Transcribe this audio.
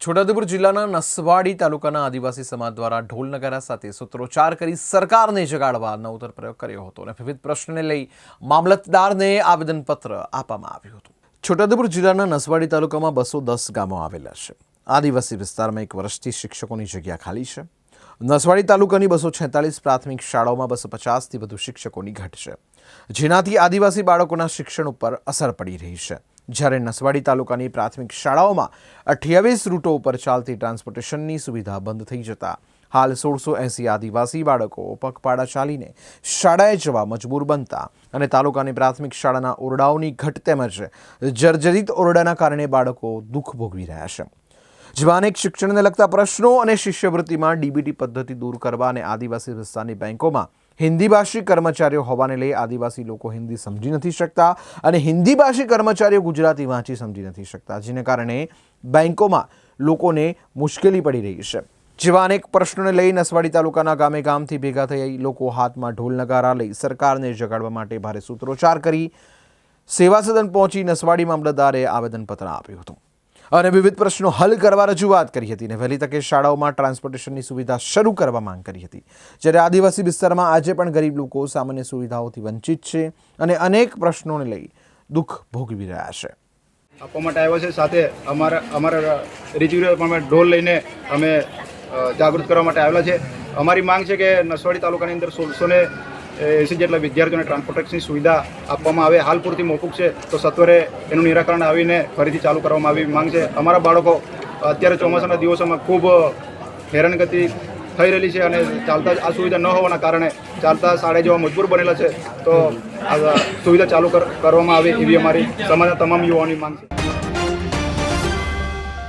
છોટાઉદેપુર જિલ્લાના નસવાડી તાલુકાના આદિવાસી સમાજ દ્વારા ઢોલ નગારા સાથે સૂત્રોચ્ચાર કરી સરકારને જગાડવા નવતર પ્રયોગ કર્યો હતો અને વિવિધ પ્રશ્નને લઈ મામલતદારને આવેદનપત્ર આપવામાં આવ્યું હતું. છોટાઉદેપુર જિલ્લાના નસવાડી તાલુકામાં બસો દસ ગામો આવેલા છે. આદિવાસી વિસ્તારમાં એક વર્ષથી શિક્ષકોની જગ્યા ખાલી છે. નસવાડી તાલુકાની બસો છેતાલીસ પ્રાથમિક શાળાઓમાં બસો પચાસથી વધુ શિક્ષકોની ઘટ છે. જેનાથી આદિવાસી બાળકોના શિક્ષણ ઉપર અસર પડી રહી છે. જ્યારે નસવાડી તાલુકાની પ્રાથમિક શાળાઓમાં અઠ્યાવીસ રૂટો ઉપર ચાલતી ટ્રાન્સપોર્ટેશનની સુવિધા બંધ થઈ જતા હાલ સોળસો એંસી આદિવાસી બાળકો પગપાળા ચાલીને શાળાએ જવા મજબૂર બનતા અને તાલુકાની પ્રાથમિક શાળાના ઓરડાઓની ઘટ તેમજ જર્જરિત ઓરડાના કારણે બાળકો દુઃખ ભોગવી રહ્યા છે. જેમાં અનેક શિક્ષણને લગતા પ્રશ્નો અને શિષ્યવૃત્તિમાં ડીબીટી પદ્ધતિ દૂર કરવા અને આદિવાસી વિસ્તારની બેંકોમાં હિન્દી ભાષી કર્મચારીઓ હોવાને લઈ આદિવાસી લોકો હિન્દી સમજી નથી શકતા અને હિન્દી ભાષી કર્મચારીઓ ગુજરાતી, વાંચી સમજી નથી શકતા, જેને કારણે બેન્કોમાં લોકોને મુશ્કેલી પડી રહી છે. જેવા અનેક પ્રશ્નોને લઈ નસવાડી તાલુકાના ગામે ગામથી ભેગા થઈ લોકો હાથમાં ઢોલ નગારા લઈ સરકારને જગાડવા માટે ભારે સૂત્રોચ્ચાર કરી સેવા સદન પહોંચી નસવાડી મામલતદારે આવેદનપત્ર આપ્યું હતું. અને વિવિધ પ્રશ્નો હલ કરવા રજૂઆત કરી હતી અને વહેલી તકે શાળાઓમાં ટ્રાન્સપોર્ટેશનની સુવિધા શરૂ કરવા માંગ કરી હતી. જ્યારે આદિવાસી વિસ્તારમાં આજે પણ ગરીબ લોકો સામાન્ય સુવિધાઓથી વંચિત છે અને અનેક પ્રશ્નોને લઈ દુઃખ ભોગવી રહ્યા છે. આપવા માટે આવ્યો છે. સાથે અમારા અમારા રિચ્યુઅલ અમે ઢોલ લઈને અમે જાગૃત કરવા માટે આવેલા છે. અમારી માંગ છે કે નસવાડી તાલુકાની અંદર સોળસો ને એંસી જેટલા વિદ્યાર્થીઓને ટ્રાન્સપોર્ટેશનની સુવિધા આપવામાં આવે, હાલ પૂરતી મોકૂફ છે, તો સત્વરે એનું નિરાકરણ આવીને ફરીથી ચાલુ કરવામાં આવી માંગ છે. અમારા બાળકો અત્યારે ચોમાસાના દિવસોમાં ખૂબ હેરાનગતિ થઈ રહેલી છે અને ચાલતા આ સુવિધા ન હોવાના કારણે ચાલતા શાળા જવા મજબૂર બનેલા છે, તો આ સુવિધા ચાલુ કર- કરવામાં આવે એવી અમારી સમાજના તમામ યુવાઓની માંગ છે.